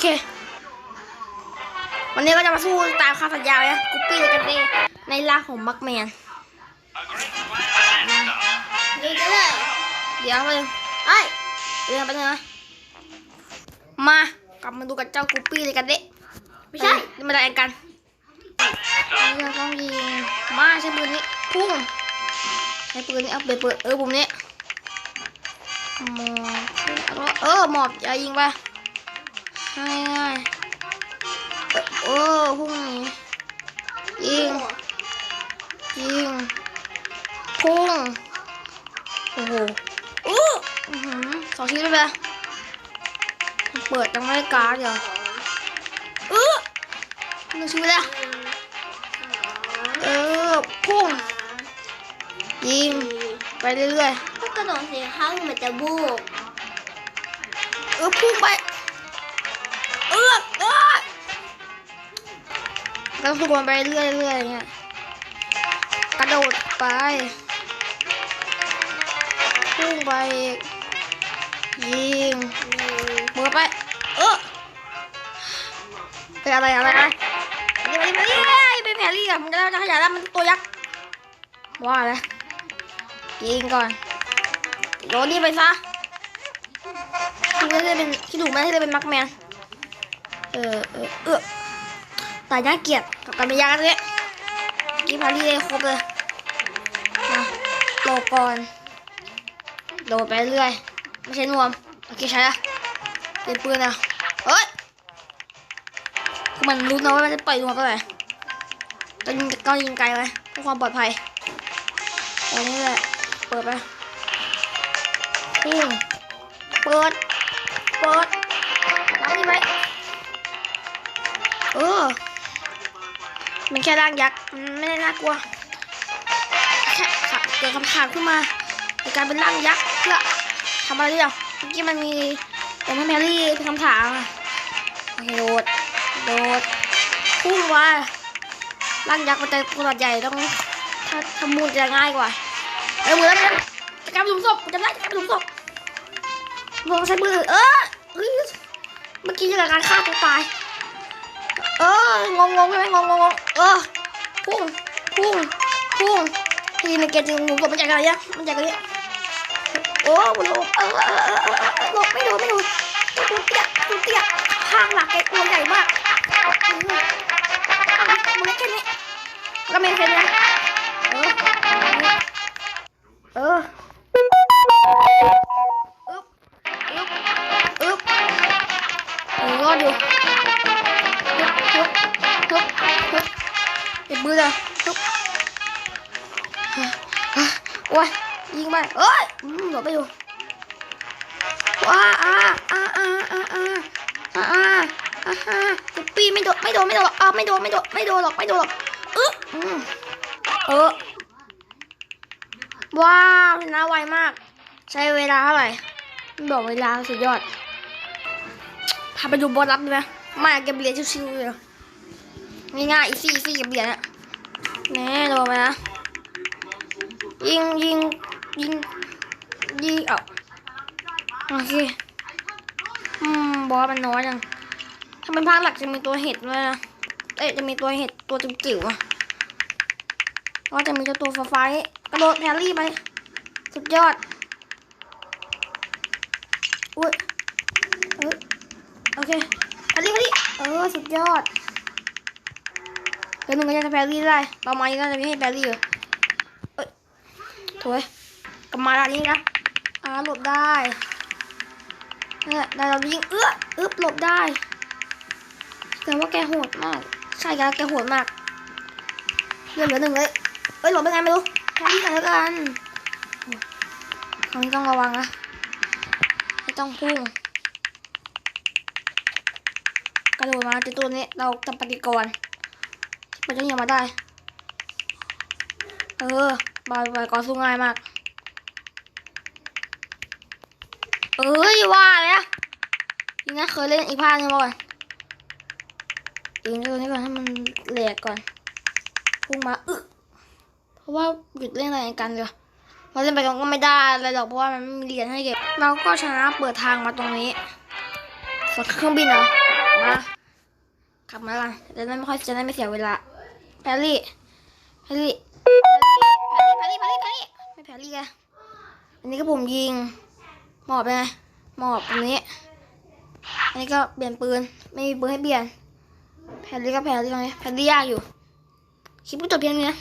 เค วันนี้ก็จะมาสู้ตามคำสัญญาเลยกุปปี้เลยกันเองในร่างของมักแมนดูจะเลยเดี๋ยวไปบนึงเอ้ยเดี๋ยวไปบนึงนะมากลับมาดูกับเจ้ากุปปี้เลยกันเด้ไม่ใช่นี่มาแรงกันเราต้องยิงมาใช้ปืนนี้พุ่งใช้ปืนนี้เอาไปเปิดเออปุ่มนี้หมอบเออหมอบอย่ายิงไปง่า ยๆเออเออพุ่งหนียิงยิงพุ่งโอ้โหอู้อื้อหือสองชิ้นเลยไปเปิดยังไม่ได้การ์ดเดี๋ยวเออหนึ่งชิ้นเลยเออพุ่งยิงไปเรื่อยถ้ากระโดดสี่ครั้งมันจะบูบๆเออพุ่งไป เออเออแล้วทุกคนไปเรื่อยๆอย่างเงี้ยกระโดดไปพุ่งไปยิงมือไปเออเป็นอะไรอะไรอะไรมาดิมาดิมาดิเป็นแผลรี่อะมันจะจะขยายแล้วมันตัวยักษ์ว่าเลยยิงก่อนโรนี่ไปซะที่ไม่ได้เป็นที่ถูกไหมที่ได้เป็นมักแมน เออเออเออตายน่าเกลียดกับการเป็นยากเลยกี่พารี่เลยครบเลยมาโลก่อนโดดไปเรื่อยไม่ใช่นวมโอเคใช่ละเป็นปืนอะเอ้ยคือมันรู้นะว่ามันจะปล่อยลงมาเท่าไหร่ก็ยิงก็ยิงไกลไว้เพื่อความปลอดภัยอันนี้แหละเปิดไปยิงเปิดเปิด ค่ร่างยักษ์มไม่ได้น่ากลัวแค่ขับเกิดคำถามขึ้นมาในการเป็นร่างยักษ์เพื่อทำอะไรหรือยังเมื่อกี้มันมีแต่แมรี่เป็นคำถามอะโอเคโดดโดดพุ่งว่าร่างยักษ์มันจะตัวใหญ่ต้องถ้าทำมูลจะง่ายกว่าเออมือแล้วเนี่ยจะกลายเป็นหลุมศพจะได้จะกลายเป็นหลุมศพมองใช้มือเออเมื่อกี้จะเกิดการฆ่าตัวตาย เอองงงงใช่ไหมงงงงงเออพุ่งพุ่งพุ่งทีในเกมจริงหลุมศพมันใหญ่ขนาดนี้มันใหญ่ขนาดนี้โอ้โหลงเออเออเออเออเออลงไม่โดนไม่โดนตัวเตี้ยตัวเตี้ยข้างหลักไอ้ตัวใหญ่มากมเอาดิมือเล็กแค่นี้ก็ไม่แค่นี้เออเอออึ๊บอึ๊บอึ๊บเออรอดอยู่ ฮึบฮึบฮึบเก็บมือเลยฮึบโอ้ยยิงไปเอ้ยหลบไปอยู่ว้าอ่าอ่าอ่าอ่าอ่าอ่าอ่าอ่าอ่าตุ๊ปีไม่โดนไม่โดนไม่โดนหรอกอ่าไม่โดนไม่โดนไม่โดนหรอกไม่โดนหรอกเออเออว้าวชนะไวมาก ใช้เวลาเท่าไหร่บอกเวลาสุดยอดพาไปดูบอลรับดีไหม มาเก็บเหรียญชิวๆเลยง่ายๆอีซี่อีซี่เก็บเหรียญอะแน่โดนไปนะยิงยิงยิงยิงเอาโอเคอืมบอสมันน้อยจังถ้าเป็นภาคหลักจะมีตัวเห็ดด้วยนะเอ๊ะจะมีตัวเห็ดตัวจิ๋วๆอะก็จะมีเจ้าตัวฟ้าฟ้ากระโดดแพรรี่ไปสุดยอดอุ้ยเออโอเค แพรรี่แพรรี่เออสุดยอดเดี๋ยวหนึ่งก็จะแพรรี่ได้ต่อมาอีกก็จะไม่ให้แพรรี่อยู่ถอยกลับมาด้านนี้นะอ่าหลบได้เนี่ยได้เรายิงเอื้ออึ๊บหลบได้แต่ว่าแกโหดมาก ใช่ครับแกโหดมากเลือเหลือหนึ่งเลยเอ้ยหลบเป็นไงไม่รู้แค่นี้กันแล้วกันครั้งนี้ต้องระวังนะไม่ต้องพุ่ง กระโดดมาติดตัวนี้เราจะปฏิกรมันจะยังมาได้ เออบอยบอยก็สู้ง่ายมาก เอ้ยว่าแล้วนี่นะเคยเล่นอีกภาคนึงมาก่อนยิงตัวนี้ก่อนให้มันแหลกก่อนพุ่งมาอึเพราะว่าหยุดเล่นอะไรกันเลยเราเล่นไปกันก็ไม่ได้อะไรหรอกเพราะว่ามันไม่มีเหรียญให้เก็บเราก็ชนะเปิดทางมาตรงนี้ส่วนเครื่องบินเหรอมา กลับมาละจะได้ไม่ค่อยจะได้ไม่เสียเวลาแพรรี่แพรรี่แพรรี่แพรรี่แพรรี่แพรลี่ไม่แพรรี่อะอันนี้ก็ผมยิงหมอบไปไงหมอบตรงนี้ อันนี้ก็เปลี่ยนปืน ไม่มีปืนให้เปลี่ยน แพรรี่ก็แพรรี่ตรงนี้แพรรี่ยากอยู่ คลิปก็จบเพียงนี้นะ